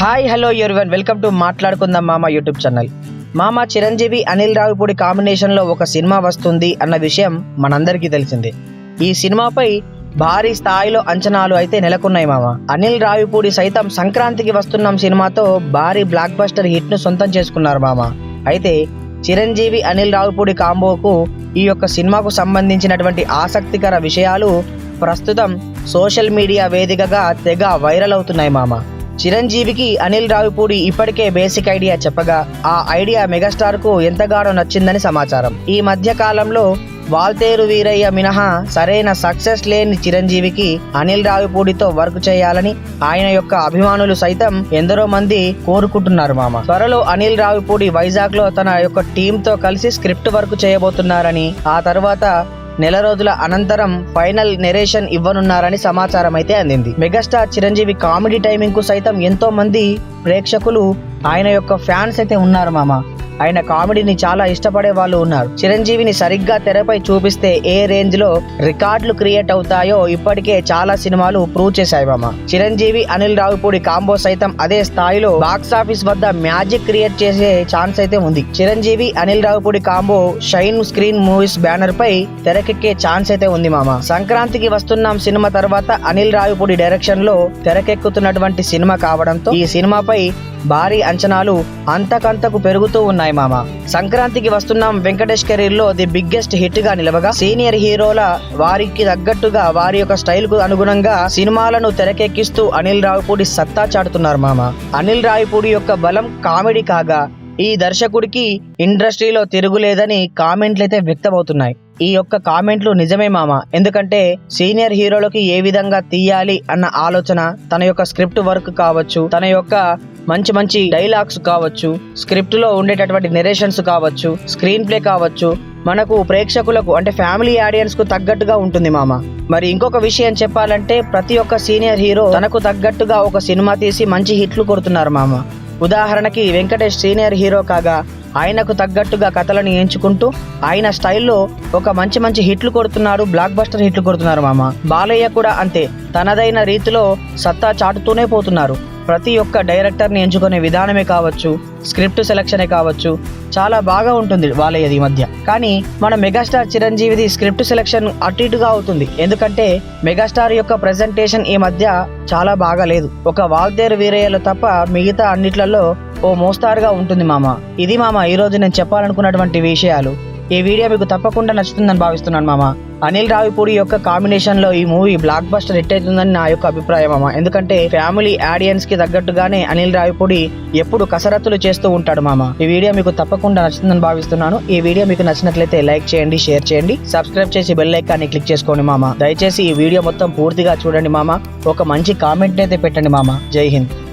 Hi hello everyone welcome to మాట్లాడుకుందాం మామ YouTube channel మామ చిరంజీవి అనిల్ రావిపూడి కాంబినేషన్లో ఒక సినిమా వస్తుంది అన్న విషయం మనందరికీ తెలిసిందే. ఈ సినిమాపై భారీ స్థాయిలో అంచనాలు అయితే నెలకొన్నాయి మామ. అనిల్ రావిపూడి సైతం సంక్రాంతికి వస్తున్నాం సినిమాతో భారీ బ్లాక్ బస్టర్ హిట్ను సొంతం చేసుకున్నారు మామ. అయితే చిరంజీవి అనిల్ రావిపూడి కాంబోకు ఈ యొక్క సినిమాకు సంబంధించినటువంటి ఆసక్తికర విషయాలు ప్రస్తుతం సోషల్ మీడియా వేదికగా తెగ వైరల్ అవుతున్నాయి మామ. చిరంజీవికి అనిల్ రావిపూడి ఇప్పటికే బేసిక్ ఐడియా చెప్పగా ఆ ఐడియా మెగాస్టార్కు ఎంతగానో నచ్చిందని సమాచారం. ఈ మధ్య కాలంలో వాల్తేరు వీరయ్య మినహా సరైన సక్సెస్ లేని చిరంజీవికి అనిల్ రావిపూడితో వర్క్ చేయాలని ఆయన యొక్క అభిమానులు సైతం ఎందరో మంది కోరుకుంటున్నారు మామ. త్వరలో అనిల్ రావిపూడి వైజాగ్లో తన యొక్క టీమ్తో కలిసి స్క్రిప్ట్ వర్క్ చేయబోతున్నారని ఆ తర్వాత నెల రోజుల అనంతరం ఫైనల్ నెరేషన్ ఇవ్వనున్నారని సమాచారం అయితే అందింది. మెగాస్టార్ చిరంజీవి కామెడీ టైమింగ్కు సైతం ఎంతో మంది ప్రేక్షకులు ఆయన యొక్క ఫ్యాన్స్ అయితే ఉన్నారు మామ. ఆయన కామెడీని చాలా ఇష్టపడే వాళ్ళు ఉన్నారు. చిరంజీవిని సరిగ్గా తెరపై చూపిస్తే ఏ రేంజ్లో రికార్డులు క్రియేట్ అవుతాయో ఇప్పటికే చాలా సినిమాలు ప్రూవ్ చేశాయి మామ. చిరంజీవి అనిల్ రావిపూడి కాంబో సైతం అదే స్థాయిలో బాక్స్ ఆఫీస్ వద్ద మ్యాజిక్ క్రియేట్ చేసే ఛాన్స్ అయితే ఉంది. Chiranjeevi Anil Ravipudi combo Shine Screen movies banner పై తెరకెక్కే ఛాన్స్ అయితే ఉంది మామ. సంక్రాంతికి వస్తున్నాం సినిమా తర్వాత అనిల్ రావిపూడి డైరెక్షన్లో తెరకెక్కుతున్నటువంటి సినిమా కావడంతో ఈ సినిమాపై భారీ అంచనాలు అంతకంతకు పెరుగుతూ ఉన్నాయి. మామ. సంక్రాంతికి వస్తున్నాం వెంకటేష్ కెరీర్లో ది బిగ్గెస్ట్ హిట్గా నిలవగా సీనియర్ హీరోల వారికి తగ్గట్టుగా వారి యొక్క స్టైల్కు అనుగుణంగా సినిమాలను తెరకెక్కిస్తూ అనిల్ రావిపూడి సత్తా చాటుతున్నారు మామ. అనిల్ రావిపూడి యొక్క బలం కామెడీ కాగా ఈ దర్శకుడికి ఇండస్ట్రీలో తిరుగులేదని కామెంట్లు అయితే వ్యక్తమవుతున్నాయి. ఈ యొక్క కామెంట్లు నిజమే మామ. ఎందుకంటే సీనియర్ హీరోలకి ఏ విధంగా తీయాలి అన్న ఆలోచన తన యొక్క స్క్రిప్ట్ వర్క్ కావచ్చు తన యొక్క మంచి మంచి డైలాగ్స్ కావచ్చు స్క్రిప్ట్లో ఉండేటటువంటి నెరేషన్స్ కావచ్చు స్క్రీన్ ప్లే కావచ్చు మనకు ప్రేక్షకులకు అంటే ఫ్యామిలీ ఆడియన్స్కు తగ్గట్టుగా ఉంటుంది మామ. మరి ఇంకొక విషయం చెప్పాలంటే ప్రతి ఒక్క సీనియర్ హీరో తనకు తగ్గట్టుగా ఒక సినిమా తీసి మంచి హిట్లు కొడుతున్నారు మామ. ఉదాహరణకి వెంకటేష్ సీనియర్ హీరో కాగా ఆయనకు తగ్గట్టుగా కథలను ఎంచుకుంటూ ఆయన స్టైల్లో ఒక మంచి మంచి హిట్లు కొడుతున్నారు బ్లాక్ బస్టర్ హిట్లు కొడుతున్నారు మామ. బాలయ్య కూడా అంతే తనదైన రీతిలో సత్తా చాటుతూనే పోతున్నారు. ప్రతి ఒక్క డైరెక్టర్ని ఎంచుకునే విధానమే కావచ్చు స్క్రిప్ట్ సెలక్షనే కావచ్చు చాలా బాగా ఉంటుంది బాలయ్యది ఈ మధ్య. కానీ మన మెగాస్టార్ చిరంజీవిది స్క్రిప్ట్ సెలక్షన్ అటు ఇటుగా అవుతుంది. ఎందుకంటే మెగాస్టార్ యొక్క ప్రెజెంటేషన్ ఈ మధ్య చాలా బాగా లేదు. ఒక వాగ్దేరు వీరయ్యలో తప్ప మిగతా అన్నిట్లలో ఓ మోస్తారుగా ఉంటుంది మామ. ఇది మామ ఈరోజు నేను చెప్పాలనుకున్నటువంటి విషయాలు. ఈ వీడియో మీకు తప్పకుండా నచ్చుతుందని భావిస్తున్నాను మామ. అనిల్ రావిపూడి యొక్క కాంబినేషన్లో ఈ మూవీ బ్లాక్ బస్టర్ హిట్ అవుతుందని నా యొక్క అభిప్రాయం మామ. ఎందుకంటే ఫ్యామిలీ ఆడియన్స్కి తగ్గట్టుగానే అనిల్ రావిపూడి ఎప్పుడు కసరత్తులు చేస్తూ ఉంటాడు మామ. ఈ వీడియో మీకు తప్పకుండా నచ్చుతుందని భావిస్తున్నాను. ఈ వీడియో మీకు నచ్చినట్లయితే లైక్ చేయండి షేర్ చేయండి సబ్స్క్రైబ్ చేసి బెల్ ఐకాన్ని క్లిక్ చేసుకోండి మామ. దయచేసి ఈ వీడియో మొత్తం పూర్తిగా చూడండి మామ. ఒక మంచి కామెంట్ అయితే పెట్టండి మామ. జై హింద్.